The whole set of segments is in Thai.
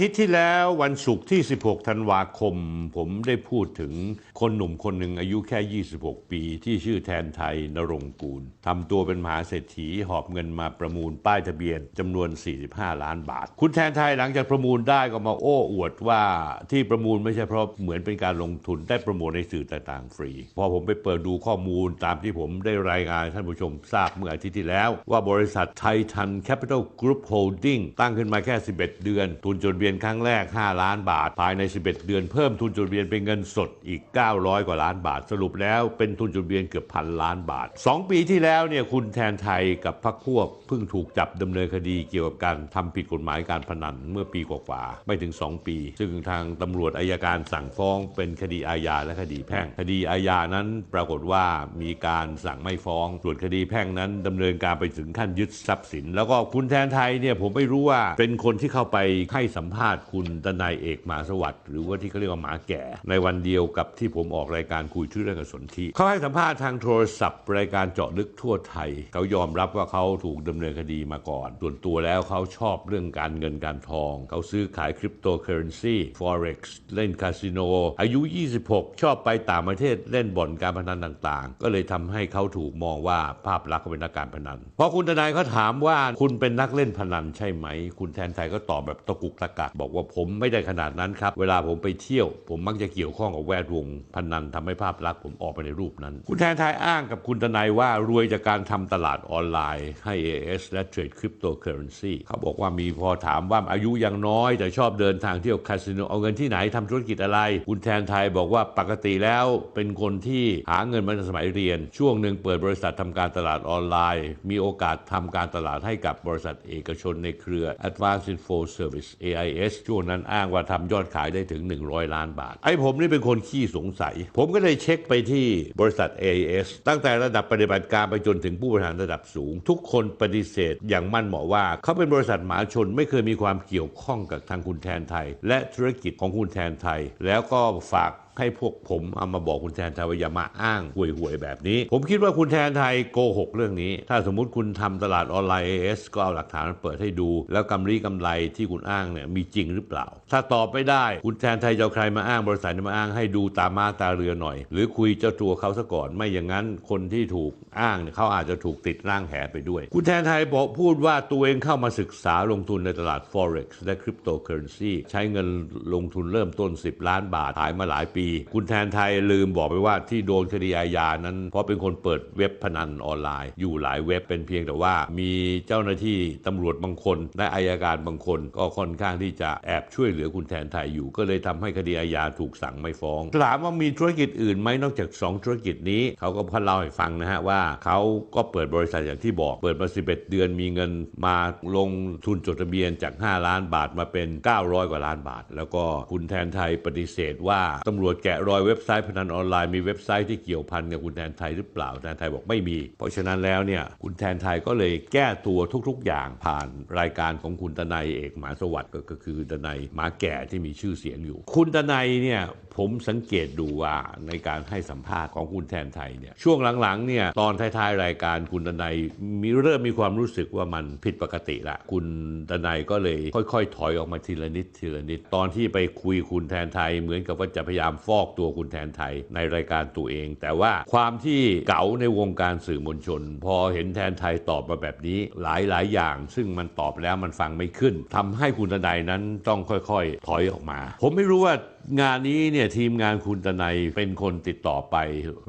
ทิตย์ที่แล้ววันศุกร์ที่ 16 ธันวาคม ผมได้พูดถึงคนหนุ่มคนหนึ่งอายุแค่ 26 ปี ที่ชื่อแทนไทยนรงค์กูลทำตัวเป็นมหาเศรษฐีหอบเงินมาประมูลป้ายทะเบียนจำนวน 45 ล้านบาท คุณแทนไทยหลังจากประมูลได้ก็มาโอ้อวดว่าที่ประมูลไม่ใช่เพราะเหมือนเป็นการลงทุนได้ประมูลในสื่อต่างๆ ฟรี พอผมไปเปิดดูข้อมูลตามที่ผมได้รายงานท่านผู้ชมทราบเมื่ออาทิตย์ที่แล้ว ว่าบริษัทไททันแคปิตอลกรุ๊ปโฮลดิ้งตั้งขึ้นมาแค่ 11 เดือน ทุนจดเบียนครั้งแรก 5 ล้านบาท ภายใน 11 เดือนเพิ่มทุนจดทะเบียนเป็นเงินสดอีก 900 กว่าล้านบาท สรุปแล้วเป็นทุนจดทะเบียนเกือบพันล้านบาท 2 ปีที่แล้วเนี่ยคุณแทนไทยกับพรรคพวกเพิ่งถูกจับดำเนินคดีเกี่ยวกับการทำผิดกฎหมายการพนันเมื่อปีกว่าๆไม่ถึง 2 ปี ซึ่งทางตำรวจอายการสั่งฟ้องเป็นคดีอาญาและคดีแพ่ง คดีอาญานั้นปรากฏว่ามีการสั่งไม่ฟ้อง ส่วนคดีแพ่งนั้นดำเนินการไปถึงขั้นยึดทรัพย์สิน แล้วก็คุณแทนไทยเนี่ยผมไม่รู้ว่าเป็นคนที่เข้าไปให้สัมภาษณ์คุณทนายเอกหมาสวัสดิ์หรือว่าที่เขาเรียกว่าหมาแก่ ในวันเดียวกับที่ผมออกรายการคุยชื่อเรื่องกับสนธิเขาให้สัมภาษณ์ทางโทรศัพท์รายการเจาะลึกทั่วไทย เขายอมรับว่าเขาถูกดำเนินคดีมาก่อน ส่วนตัวแล้วเขาชอบเรื่องการเงินการทอง เขาซื้อขายคริปโตเคอเรนซี forex เล่นคาสิโน อายุ 26 ชอบไปต่างประเทศเล่นบ่อนการพนันต่างๆ ก็เลยทำให้เขาถูกมองว่าภาพลักษณ์เขาเป็นนักการพนันพอคุณทนายเขาถามว่าคุณเป็นนักเล่นพนันใช่ไหม คุณแทนไทยก็ตอบแบบตะกุกตะกักบอกว่าผมไม่ได้ขนาดนั้นครับ เวลาผมไปเที่ยว ผมมักจะเกี่ยวข้องกับแวดวงพนันทำให้ภาพลักษณ์ผมออกไปในรูปนั้น คุณแทนไทยอ้างกับคุณทนายว่ารวยจากการทำตลาดออนไลน์ให้ AS และเทรดคริปโตเคอเรนซีเขาบอกว่ามีพอถามว่าอายุยังน้อย แต่ชอบเดินทางเที่ยวคาสิโนเอาเงินที่ไหนทำธุรกิจอะไร คุณแทนไทยบอกว่าปกติแล้วเป็นคนที่หาเงินมาสมัยเรียน ช่วงหนึ่งเปิดบริษัททำการตลาดออนไลน์ มีโอกาสทำการตลาดให้กับบริษัทเอกชนในเครือ Advanced Info Service AI IS ช่วงนั้นอ้างว่าทำยอดขายได้ถึง 100 ล้านบาท ไอ้ผมนี่เป็นคนขี้สงสัย ผมก็เลยเช็คไปที่บริษัท AIS ตั้งแต่ระดับปฏิบัติการไปจนถึงผู้บริหารระดับสูง ทุกคนปฏิเสธอย่างมั่นเหมาะว่า เขาเป็นบริษัทหมาชนไม่เคยมีความเกี่ยวข้องกับทางคุณแทนไทย และธุรกิจของคุณแทนไทย แล้วก็ฝาก ให้พวกผมเอามาบอกคุณแทนไทยว่าอย่ามาอ้างห่วยๆแบบนี้ ผมคิดว่าคุณแทนไทยโกหกเรื่องนี้ ถ้าสมมุติคุณทำตลาดออนไลน์ AS ก็เอาหลักฐานมาเปิดให้ดู แล้วกำไรกำไรที่คุณอ้างเนี่ยมีจริงหรือเปล่า ถ้าตอบไม่ได้คุณแทนไทยจะใครมาอ้างบริษัทมาอ้างให้ดูตามาตาเรือหน่อย หรือคุยเจ้าตัวเขาซะก่อนไม่อย่างนั้นคนที่ถูกอ้างเนี่ยเขาอาจจะถูกติดร่างแหไปด้วย คุณแทนไทยบอกพูดว่าตัวเองเข้ามาศึกษาลงทุนในตลาด forex และคริปโตเคอเรนซีใช้เงินลงทุนเริ่มต้น 10 ล้านบาทขายมาหลายปีคุณแทนไทยลืมบอกไปว่าที่โดนคดีอาญานั้น เพราะเป็นคนเปิดเว็บพนันออนไลน์ อยู่หลายเว็บเป็นเพียงแต่ว่า มีเจ้าหน้าที่ตำรวจบางคนและอายการบางคน ก็ค่อนข้างที่จะแอบช่วยเหลือคุณแทนไทยอยู่ ก็เลยทำให้คดีอาญาถูกสั่งไม่ฟ้องถามว่ามีธุรกิจอื่นไหมนอกจาก 2 ธุรกิจนี้เขาก็พันเล่าให้ฟังนะฮะว่าเขาก็เปิดบริษัทอย่างที่บอกเปิดมา 11 เดือนมีเงินมาลงทุนจดทะเบียนจาก 5 ล้านบาทมาเป็น 900 กว่าล้านบาท แล้วก็คุณแทนไทยปฏิเสธว่าตำรวจแกะรอยเว็บไซต์พนันออนไลน์มีเว็บไซต์ที่เกี่ยวพันกับคุณแทนไทยหรือเปล่าแทนไทยบอกไม่มี เพราะฉะนั้นแล้วเนี่ยคุณแทนไทยก็เลยแก้ตัวทุกๆ อย่างผ่านรายการของคุณตนายเอกหมาสวัสดิ์ก็คือตนายหมาแก่ที่มีชื่อเสียงอยู่ คุณตนายเนี่ยผมสังเกตดูว่าในการให้สัมภาษณ์ของคุณแทนไทยเนี่ยช่วงหลังๆเนี่ยตอนท้ายๆรายการคุณตนายมีเริ่มมีความรู้สึกว่ามันผิดปกติละคุณตนายก็เลยค่อย ๆ ถอยออกมาทีละนิดทีละนิดตอนที่ไปคุยคุณแทนไทยเหมือนกับว่าจะพยายามฟอกตัวคุณแทนไทยในรายการตัวเอง แต่ว่าความที่เก๋าในวงการสื่อมวลชน พอเห็นแทนไทยตอบมาแบบนี้หลายหลายๆอย่าง ซึ่งมันตอบแล้วมันฟังไม่ขึ้นทำให้คุณตนายนั้นต้องค่อยๆ ถอยออกมา ผมไม่รู้ว่างานนี้เนี่ยทีมงานคุณตนายเป็นคนติดต่อไป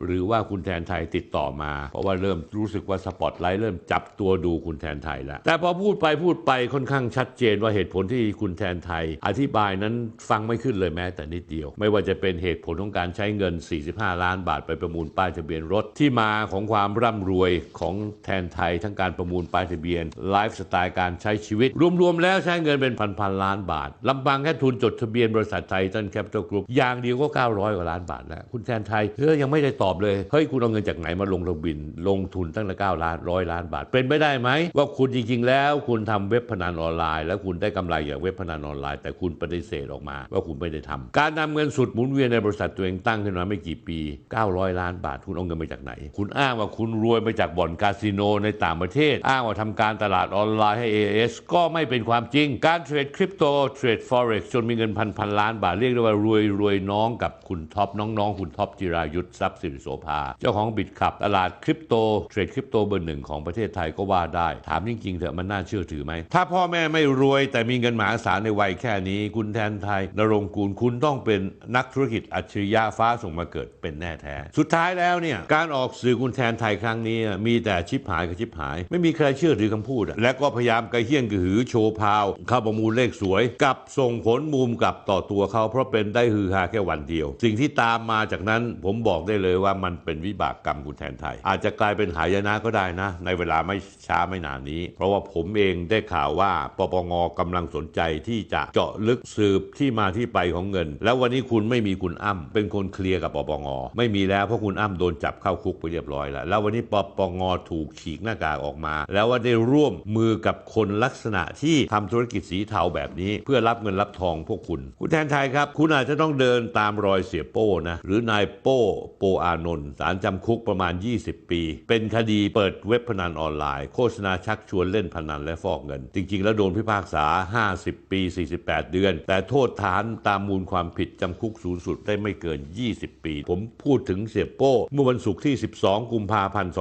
หรือว่าคุณแทนไทยติดต่อมา เพราะว่าเริ่มรู้สึกว่าสปอตไลท์เริ่มจับตัวดูคุณแทนไทยแล้ว แต่พอพูดไปพูดไปค่อนข้างชัดเจนว่าเหตุผลที่คุณแทนไทย อธิบายนั้นฟังไม่ขึ้นเลยแม้แต่นิดเดียว ไม่ว่าจะเป็นเหตุผลของการใช้เงิน 45 ล้านบาทไปประมูลป้ายทะเบียนรถ ที่มาของความร่ำรวยของแทนไทยทั้งการประมูลป้ายทะเบียน ไลฟ์สไตล์การใช้ชีวิต รวมๆแล้วใช้เงินเป็นพันๆล้านบาทลำพังแค่ทุนจดทะเบียนบริษัทไททันแค Capital Group อย่างเดียวก็ 900 กว่าล้านบาทแล้วคุณแทนไทยเฮ้ยยังไม่ได้ตอบเลยเฮ้ยคุณเอาเงินจากไหนมาลงทะบินลงทุนตั้งแต่9ล้านร้อยล้านบาท เป็นไปได้ไหมว่าคุณจริงๆ แล้วคุณทำเว็บพนันออนไลน์ แล้วคุณได้กำไรอย่างเว็บพนันออนไลน์ แต่คุณปฏิเสธออกมาว่าคุณไม่ได้ทำการนำเงินสุดหมุนเวียนในบริษัทตัวเองตั้งขึ้นมาไม่กี่ปี 900 ล้านบาทคุณเอาเงินมาจากไหน คุณอ้างว่าคุณรวยมาจากบ่อนคาสิโนในต่างประเทศ อ้างว่าทำการตลาดออนไลน์ให้ AS ก็ไม่เป็นความจริง การเทรดคริปโตเทรด forex จนมีเงินพันพันล้านบาทเรียกได้ว่ารวยรวยน้องกับคุณท็อปน้องๆ คุณท็อปจิรายุทธ์ทรัพย์สิริโสภา เจ้าของบิตขับตลาดคริปโตเทรดคริปโตเบอร์หนึ่งของประเทศไทยก็ว่าได้ ถามจริงๆเถอะมันน่าเชื่อถือไหม ถ้าพ่อแม่ไม่รวยแต่มีเงินมหาศาลในวัยแค่นี้ คุณแทนไทยนรงค์กูลคุณต้องเป็นนักธุรกิจอัจฉริยะฟ้าส่งมาเกิดเป็นแน่แท้ สุดท้ายแล้วเนี่ยการออกสื่อคุณแทนไทยครั้งนี้มีแต่ชิปหายกับชิปหาย ไม่มีใครเชื่อถือคำพูด และก็พยายามกระเฮี้ยนกระหือโชว์พาวเข้าประมูลเลขสวย กับส่งผลมุมกลับต่อตัวเขาเพราะเป็นได้ฮือฮาแค่วันเดียว สิ่งที่ตามมาจากนั้นผมบอกได้เลยว่ามันเป็นวิบากกรรมคุณแทนไทย อาจจะกลายเป็นหายนะก็ได้นะ ในเวลาไม่ช้าไม่นานนี้ เพราะว่าผมเองได้ข่าวว่าปปงกำลังสนใจที่จะเจาะลึกสืบที่มาที่ไปของเงิน แล้ววันนี้คุณไม่มีคุณอ้ำเป็นคนเคลียร์กับปปงไม่มีแล้วเพราะคุณอ้ำโดนจับเข้าคุกไปเรียบร้อยแล้ว แล้ววันนี้ปปงถูกฉีกหน้ากากออกมา แล้วว่าได้ร่วมมือกับคนลักษณะที่ทำธุรกิจสีเทาแบบนี้ เพื่อรับเงินรับทองพวกคุณ คุณแทนไทยครับ คุณอาจจะต้องเดินตามรอยเสียโป้นะหรือนายโป้โปอานนท์สารจำคุกประมาณ 20 ปี เป็นคดีเปิดเว็บพนันออนไลน์ โฆษณาชักชวนเล่นพนันและฟอกเงิน จริง ๆ แล้วโดนพิพากษา 50 ปี 48 เดือน แต่โทษฐานตามมูลความผิดจำคุกสูงสุดได้ไม่เกิน 20 ปี ผมพูดถึงเสียโป้ เมื่อวันศุกร์ที่ 12 กุมภาพันธ์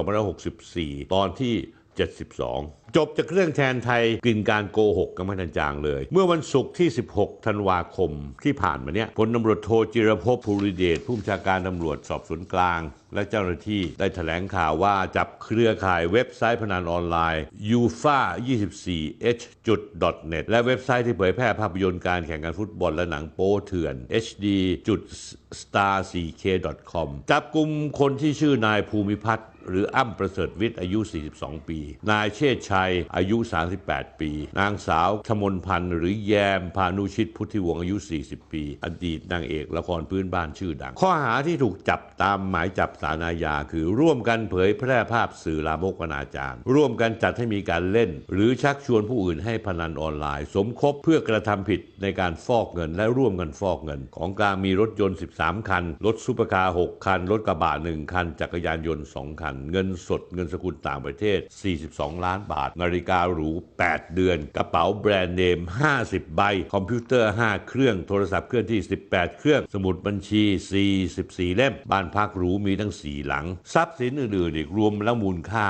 2564 ตอนที่ 72 จบจากเรื่องแทนไทยกลิ่นการโกหกกันไม่ทันจางเลย เมื่อวันศุกร์ที่ 16 ธันวาคมที่ผ่านมาเนี่ยพลตำรวจโทจิรภพภูริเดชผู้บัญชาการตำรวจสอบสวนกลาง และเจ้าหน้าที่ได้แถลงข่าวว่าจับเครือข่ายเว็บไซต์พนันออนไลน์ ufa 24 h net และเว็บไซต์ที่เผยแพร่ภาพยนตร์การแข่งขันฟุตบอลและหนังโป๊เถื่อน hd star 4 k com จับกลุ่มคนที่ชื่อนายภูมิพัฒน์ หรืออ้ำประเสริฐวิทย์อายุ 42 ปี นายเชษชัยอายุ 38 ปี นางสาวธมนพันธ์หรือแยมพานุชิตพุทธิวงศ์อายุ 40 ปี อดีตนางเอกละครพื้นบ้านชื่อดัง ข้อหาที่ถูกจับตามหมายจับสารอาญาคือร่วมกันเผยแพร่ภาพสื่อลามกอนาจารร่วมกันจัดให้มีการเล่น หรือชักชวนผู้อื่นให้พนันออนไลน์ สมคบเพื่อกระทำผิดในการฟอกเงินและร่วมกันฟอกเงิน ของกลางมีรถยนต์ 13 คัน รถซุปเปอร์คาร์ 6 คัน รถกระบะ 1 คัน จักรยานยนต์ 2 คันเงินสดเงินสกุลต่างประเทศ 42 ล้านบาท นาฬิกาหรู 8 เดือน กระเป๋าแบรนด์เนม 50 ใบ คอมพิวเตอร์ 5 เครื่อง โทรศัพท์เคลื่อนที่ 18 เครื่อง สมุดบัญชี 44 เล่ม บ้านพักหรูมีทั้ง 4 หลัง ทรัพย์สินอื่นๆอีกรวมแล้วมูลค่า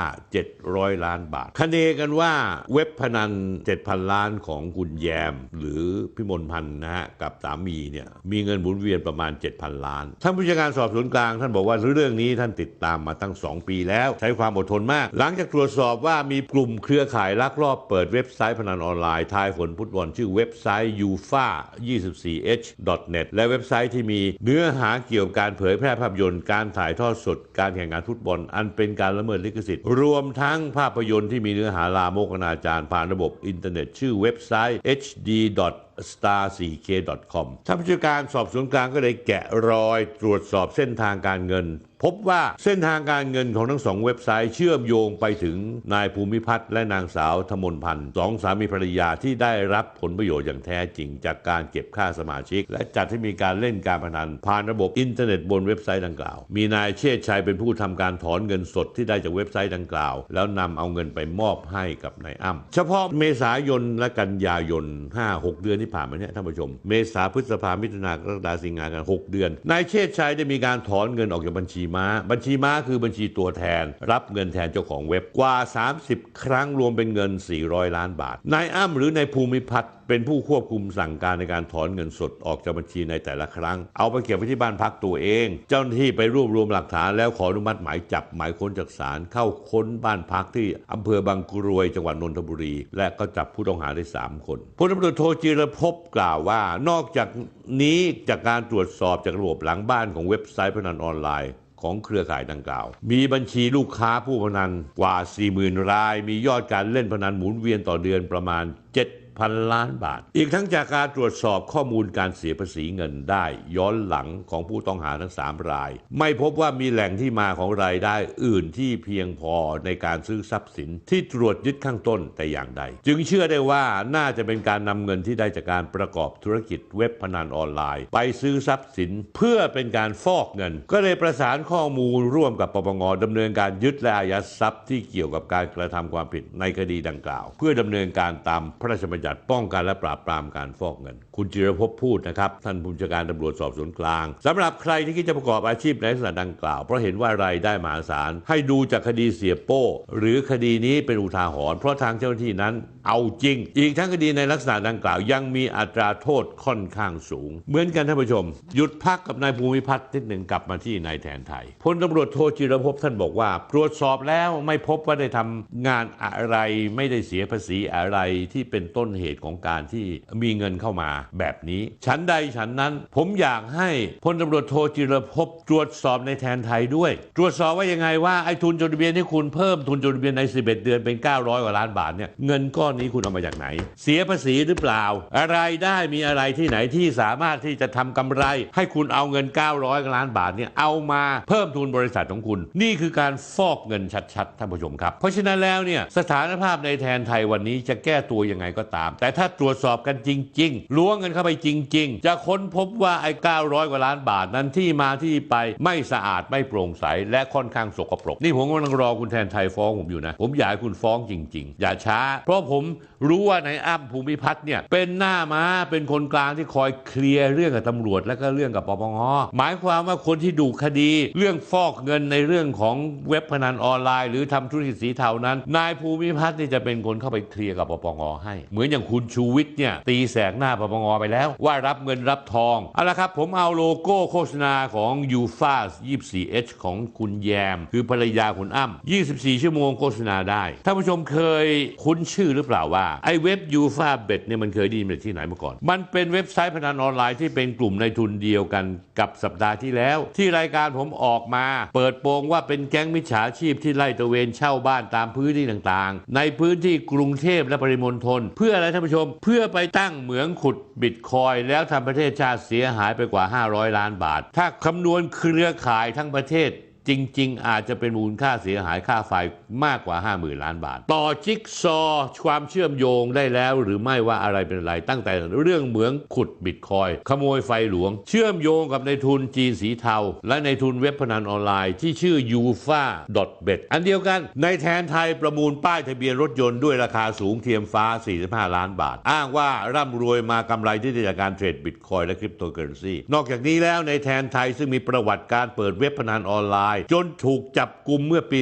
700 ล้านบาท คเนกันว่าเว็บพนัน 7,000 ล้านของคุณแยม หรือพิมลพันธ์นะฮะกับสามีเนี่ยมีเงินหมุนเวียนประมาณ 7,000 ล้าน ท่านผู้จัดการสอบสวนกลาง ท่านบอกว่าเรื่องนี้ท่านติดตามมาตั้ง 2ปีแล้ว ใช้ความอดทนมาก หลังจากตรวจสอบว่ามีกลุ่มเครือข่ายลักลอบเปิดเว็บไซต์พนันออนไลน์ทายผลฟุตบอลชื่อเว็บไซต์ ufa 24h net และเว็บไซต์ที่มีเนื้อหาเกี่ยวกับการเผยแพร่ภาพยนตร์การถ่ายทอดสดการแข่งขันฟุตบอล อันเป็นการละเมิดลิขสิทธิ์ รวมทั้งภาพยนตร์ที่มีเนื้อหาลามกอนาจารผ่านระบบอินเทอร์เน็ต ชื่อเว็บไซต์ hd star4k.com ท่านผู้จัดการสอบสวนกลางก็เลยแกะรอยตรวจสอบเส้นทางการเงิน พบว่าเส้นทางการเงินของทั้งสองเว็บไซต์เชื่อมโยงไปถึงนายภูมิพัฒน์และนางสาวธมนพันธ์สองสามีภรรยาที่ได้รับผลประโยชน์อย่างแท้จริง จากการเก็บค่าสมาชิก และจัดให้มีการเล่นการพนันผ่านระบบอินเทอร์เน็ตบนเว็บไซต์ดังกล่าว มีนายเชษชัยเป็นผู้ทำการถอนเงินสดที่ได้จากเว็บไซต์ดังกล่าว แล้วนำเอาเงินไปมอบให้กับนายอ้ำเฉพาะเมษายนและกันยายน 5-6 เดือนที่ผ่านมาเนี่ยท่านผู้ชม เมษาพฤษภามิถุนากรกฎาสิงหากัน6เดือนนายเชษชัยได้มีการถอนเงินออกจากบัญชีม้า บัญชีม้าคือบัญชีตัวแทน รับเงินแทนเจ้าของเว็บกว่า 30 ครั้งรวมเป็นเงิน 400 ล้านบาท นายอ้ำหรือนายภูมิพัฒน์เป็นผู้ควบคุมสั่งการในการถอนเงินสดออกจากบัญชีในแต่ละครั้ง เอาไปเก็บไว้ที่บ้านพักตัวเอง เจ้าหน้าที่ไปรวบรวมหลักฐานแล้วขออนุมัติหมายจับหมายค้นจากศาลเข้าค้นบ้านพักที่อำเภอบางกรวยจังหวัดนนทบุรี และก็จับผู้ต้องหาได้ 3 คนพลตำรวจโทจิรภพกล่าวว่านอกจากนี้จากการตรวจสอบจากระบบหลังบ้านของเว็บไซต์พนันออนไลน์ ของเครือข่ายดังกล่าว มีบัญชีลูกค้าผู้พนันกว่า 40,000 ราย มียอดการเล่นพนันหมุนเวียนต่อเดือนประมาณ 7,000 ล้านบาท อีกทั้งจากการตรวจสอบข้อมูลการเสียภาษีเงินได้ ย้อนหลังของผู้ต้องหาทั้ง 3 ราย ไม่พบว่ามีแหล่งที่มาของรายได้อื่นที่เพียงพอในการซื้อทรัพย์สินที่ตรวจยึดข้างต้นแต่อย่างใด จึงเชื่อได้ว่าน่าจะเป็นการนำเงินที่ได้จากการประกอบธุรกิจเว็บพนันออนไลน์ ไปซื้อทรัพย์สินเพื่อเป็นการฟอกเงิน ก็เลยประสานข้อมูลร่วมกับปปงดำเนินการยึดและอายัดทรัพย์ที่เกี่ยวกับการกระทำความผิดในคดีดังกล่าว เพื่อดำเนินการตามพระราชบัญญัติป้องกันและปราบปรามการฟอกเงิน คุณจิรภพพูดนะครับ ท่านผู้บัญชาการตำรวจสอบสวนกลางสำหรับใครที่คิดจะประกอบอาชีพในลักษณะดังกล่าว เพราะเห็นว่ารายได้มหาศาล ให้ดูจากคดีเสียโป้ หรือคดีนี้เป็นอุทาหรณ์เพราะทางเจ้าหน้าที่นั้นเอาจริง อีกทั้งคดีในลักษณะดังกล่าว ยังมีอัตราโทษค่อนข้างสูง เหมือนกันท่านผู้ชม หยุดพักกับนายภูมิพัฒน์นิดหนึ่งกลับมาที่นายแทนไทยพลตำรวจโทจิรภพท่านบอกว่าตรวจสอบแล้วไม่พบว่าได้ทำงานอะไรไม่ได้เสียภาษีอะไรที่เป็นต้นเหตุของการที่มีเงินเข้ามาแบบนี้ฉันใดฉันนั้น ผมอยากให้พลตำรวจโทจิรภพตรวจสอบในแทนไทยด้วย ตรวจสอบว่ายังไงว่าไอ้ทุนจดทะเบียนที่คุณเพิ่มทุนจดทะเบียนใน 11 เดือนเป็น 900 กว่าล้านบาทเนี่ยเงินก้อนนี้คุณเอามาจากไหน เสียภาษีหรือเปล่า อะไรได้มีอะไรที่ไหนที่สามารถที่จะทำกำไร ให้คุณเอาเงิน 900 ล้านบาทเนี่ยเอามาเพิ่มทุนบริษัทของคุณ นี่คือการฟอกเงินชัดๆท่านผู้ชมครับ เพราะฉะนั้นแล้วเนี่ยสถานภาพในแทนไทยวันนี้จะแก้ตัวยังไงก็ตามแต่ถ้าตรวจสอบกันจริง ๆล้วงเงินเข้าไปจริง ๆ จะค้นพบว่าไอ้900กว่าล้านบาทนั้นที่มาที่ไปไม่สะอาดไม่โปร่งใสและค่อนข้างสกปรก นี่ผมกำลังรอคุณแทนไทยฟ้องผมอยู่นะ ผมอยากให้คุณฟ้องจริง ๆ อย่าช้า เพราะผมรู้ว่าในอ้ำภูมิพัฒน์เนี่ยเป็นหน้าม้าเป็นคนกลางที่คอยเคลียร์เรื่องกับตำรวจและก็เรื่องกับปปงหมายความว่าคนที่ดูคดี เรื่องฟอกเงินในเรื่องของเว็บพนันออนไลน์ หรือทำธุรกิจสีเทานั้น นายภูมิพัฒน์นี่จะเป็นคนเข้าไปเคลียร์กับปปงให้เหมือนอย่างคุณชูวิทย์เนี่ยตีแสกหน้าปปงไปแล้ว ว่ารับเงินรับทองเอาละครับผมเอาโลโก้โฆษณาของยูฟาส 24H ของคุณแยม คือภรรยาคุณอ้ำ24 ชั่วโมงโฆษณาได้ท่านผู้ชมเคยคุ้นชื่อหรือเปล่าว่าไอ้เว็บยูฟาเบ็ดเนี่ยมันเคยไดีมาที่ไหนมาก่อน มันเป็นเว็บไซต์พนันออนไลน์ที่เป็นกลุ่มในทุนเดียวกันกับสัปดาห์ที่แล้ว ที่รายการผมออกมา เปิดโปงว่าเป็นแก๊งมิจฉาชีพที่ไล่ตะเวนเช่าบ้านตามพื้นที่ต่างๆ ในพื้นที่กรุงเทพและปริมณฑลเพื่ออะไรท่านผู้ชม เพื่อไปตั้งเหมืองขุดบิตคอยแล้วทำประเทศชาติเสียหายไปกว่า 500 ล้านบาท ถ้าคำนวณเครือข่ายทั้งประเทศ จริง ๆ อาจจะเป็นมูลค่าเสียหายค่าไฟมากกว่า 50,000 ล้านบาท ต่อจิ๊กซอว์ความเชื่อมโยงได้แล้วหรือไม่ว่าอะไรเป็นอะไร ตั้งแต่เรื่องเหมืองขุดบิตคอย ขโมยไฟหลวง เชื่อมโยงกับในทุนจีนสีเทา และในทุนเว็บพนันออนไลน์ที่ชื่อ u f a b e t อันเดียวกันในแทนไทยประมูลป้ายทะเบียนรถยนต์ด้วยราคาสูงเทียมฟ้า 45 ล้านบาท อ้างว่าร่ำรวยมากำไรที่ได้จากการเทรดบิตคอยและคริปโตเคอเรนซีนอกจากนี้แล้วในแทนไทยซึ่งมีประวัติการเปิดเว็บพนันออนไลน์จนถูกจับกลุ่มเมื่อปี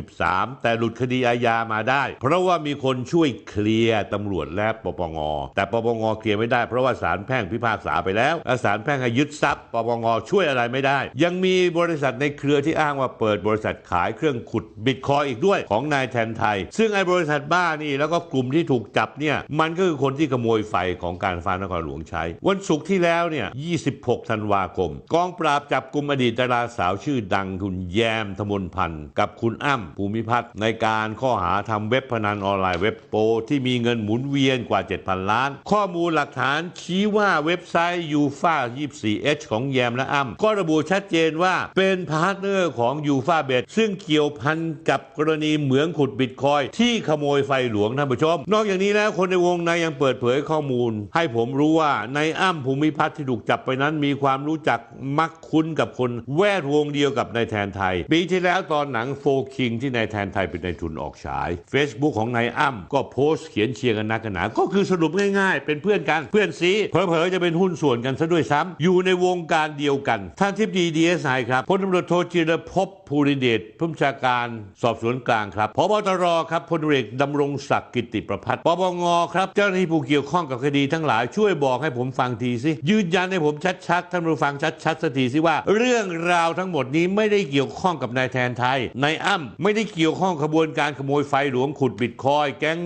2563 แต่หลุดคดีอาญามาได้ เพราะว่ามีคนช่วยเคลียร์ตำรวจและปปง แต่ปปงเคลียร์ไม่ได้เพราะว่าศาลแพ่งพิพากษาไปแล้วศาลแพ่งให้ยึดทรัพย์ปปงช่วยอะไรไม่ได้ ยังมีบริษัทในเครือที่อ้างว่าเปิดบริษัทขายเครื่องขุดบิตคอยอีกด้วยของนายแทนไทย ซึ่งไอ้บริษัทบ้านี่แล้วก็กลุ่มที่ถูกจับเนี่ยมันก็คือคนที่ขโมยไฟของการฟ้านครหลวงใช้ วันศุกร์ที่แล้วเนี่ย 26 ธันวาคม กองปราบจับกลุ่มอดีตดาราสาวชื่อดังคุณแยมธมนพันธ์กับคุณอ้ำภูมิพัฒน์ในการข้อหาทำเว็บพนันออนไลน์เว็บโป ที่มีเงินหมุนเวียนกว่า 7,000 ล้าน ข้อมูลหลักฐานชี้ว่าเว็บไซต์ยูฟา 24H ของแยมและอ้ำก็ระบุชัดเจนว่าเป็นพาร์ทเนอร์ของยูฟาเบดซึ่งเกี่ยวพันกับกรณีเหมืองขุดบิตคอยที่ขโมยไฟหลวงท่านผู้ชม นอกจากนี้แล้วคนในวงในยังเปิดเผยข้อมูล ให้ผมรู้ว่าในอ้ำภูมิพัฒน์ที่ถูกจับไปนั้นมีความรู้จักมักคุ้นกับคนแวดวงเดียวกับนายแทนไทย ปีที่แล้วตอนหนังโฟคิงที่นายแทนไทยเป็นนายทุนออกฉาย Facebook ของนายอ้ำก็โพสต์เขียนเชียร์กันนักกันหนา ก็คือสรุปง่ายๆ เป็นเพื่อนกันเพื่อนซีเผลอๆจะเป็นหุ้นส่วนกันซะด้วยซ้ำอยู่ในวงการเดียวกันท่านทิพดีดีเอสไอครับพลตำรวจโทจิรภพ ภูริเดชผู้บัญชาการสอบสวนกลางครับพบตรครับพลเอกดำรงศักดิ์กิติประพัฒน์ปปงครับ เจ้าหน้าที่ผู้เกี่ยวข้องกับคดีทั้งหลายช่วยบอกให้ผมฟังทีสิยืนยันให้ผมชัดๆท่านผู้ฟังชัดๆสักทีสิว่า เรื่องราวทั้งหมดนี้ไม่ได้เกี่ยวข้องกับนายแทนไทยนายอ้ำไม่ได้เกี่ยวข้องขบวนการขโมยไฟหลวงขุดบิตคอยแก๊ง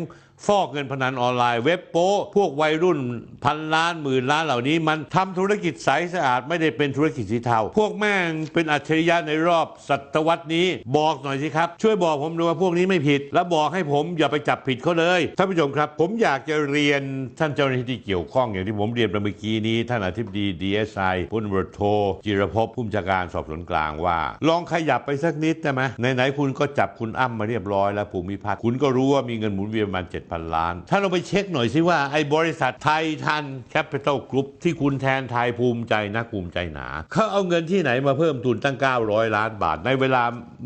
ฟอกเงินพนันออนไลน์เว็บโป้พวกวัยรุ่นพันล้านหมื่นล้านเหล่านี้ มันทำธุรกิจใสสะอาดไม่ได้เป็นธุรกิจสีเทา พวกแม่งเป็นอัจฉริยะในรอบศตวรรษนี้ บอกหน่อยสิครับ ช่วยบอกผมดูว่าพวกนี้ไม่ผิด แล้วบอกให้ผมอย่าไปจับผิดเขาเลยท่านผู้ชมครับ ผมอยากจะเรียนท่านเจ้าหน้าที่ที่เกี่ยวข้องอย่างที่ผมเรียนไปเมื่อกี้นี้ ท่านอธิบดีดีเอสไอพลตำรวจโทจิรภพผู้บัญชาการสอบสวนกลางว่า ลองขยับไปสักนิดได้ไหมไหนๆคุณก็จับคุณอ้ำมาเรียบร้อยแล้วภูมิพัฒน์คุณก็รู้ว่ามีเงินหมุนเวียนประมาณ7,000 ล้าน ถ้าเราไปเช็คหน่อยสิว่าไอ้บริษัทไททันแคปิตอลกรุ๊ปที่คุณแทนไทยภูมิใจนักภูมิใจหนาเขาเอาเงินที่ไหนมาเพิ่มทุนตั้ง 900 ล้านบาท ในเวลา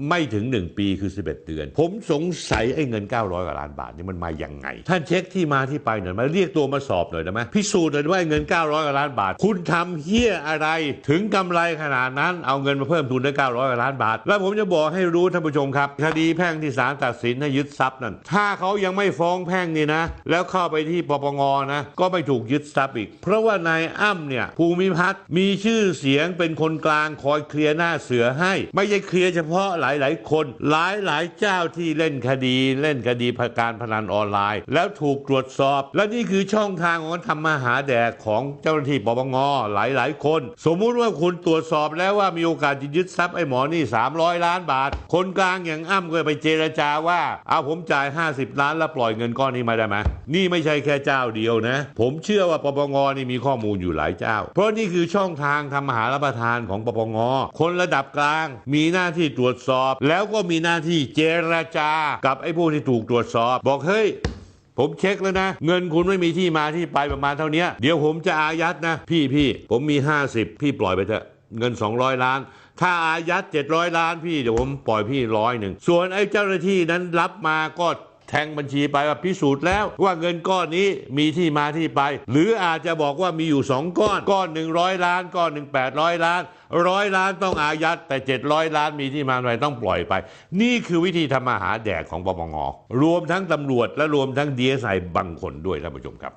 ไม่ถึง 1 ปีคือ 11 เดือน ผมสงสัยไอ้เงิน 900กว่าล้านบาทนี่มันมาอยังไง ท่านเช็คที่มาที่ไปหน่อยมาเรียกตัวมาสอบหน่อยได้ไหมพิสูจน์หน่อยว่าไอ้เงิน 900กว่าล้านบาท คุณทำเฮี้ยอะไรถึงกำไรขนาดนั้นเอาเงินมาเพิ่มทุนได้ 900กว่าล้านบาท แล้วผมจะบอกให้รู้ท่านผู้ชมครับคดีแพ่งที่ศาลตัดสินให้ยึดทรัพย์นั่นถ้าเขายังไม่ฟ้องแพ่งนี่นะ แล้วเข้าไปที่ปปงนะ ก็ไม่ถูกยึดทรัพย์อีก เพราะว่านายอ้ำเนี่ยภูมิพัฒน์มีชื่อเสียงเป็นคนกลางคอยเคลียร์หน้าเสือให้ ไม่ใช่เคลียร์เฉพาะหลาย ๆ คน หลายหลายๆเจ้าที่เล่นคดี เล่นคดีการพนันออนไลน์ แล้วถูกตรวจสอบ และนี่คือช่องทางของการทำมาหาแดกของเจ้าหน้าที่ปปงหลาย ๆ คน สมมุติว่าคุณตรวจสอบแล้วว่ามีโอกาสจะยึดทรัพย์ไอ้หมอนี่ 300 ล้านบาท คนกลางอย่างอ้ำก็ไปเจรจาว่าเอาผมจ่าย 50 ล้านแล้วปล่อยเงินก้อนนี้มาได้ไหมนี่ไม่ใช่แค่เจ้าเดียวนะ ผมเชื่อว่าปปงนี่มีข้อมูลอยู่หลายเจ้า เพราะนี่คือช่องทางทำมหารับประทานของปปงคนระดับกลาง มีหน้าที่ตรวจสอบ แล้วก็มีหน้าที่เจรจา กับไอ้พวกที่ถูกตรวจสอบ บอกเฮ้ยผมเช็คแล้วนะ เงินคุณไม่มีที่มาที่ไปประมาณเท่านี้เดี๋ยวผมจะอายัดนะ พี่พี่ผมมี 50 พี่ปล่อยไปเถอะเงิน 200 ล้าน ถ้าอายัด 700 ล้านพี่เดี๋ยวผมปล่อยพี่ร้อยหนึ่งส่วนไอ้เจ้าหน้าที่นั้นรับมาก็ แทงบัญชีไปว่าพิสูจน์แล้ว ว่าเงินก้อนนี้มีที่มาที่ไป หรืออาจจะบอกว่ามีอยู่ 2 ก้อน ก้อน100ล้าน ก้อนหนึ่ง800ล้านร้อยล้านต้องอายัดแต่ 700 ล้านมีที่มาไปต้องปล่อยไป นี่คือวิธีทำมาหาแดกของปปงรวมทั้งตำรวจและรวมทั้งดีเอสไอบางคนด้วยท่านผู้ชมครับ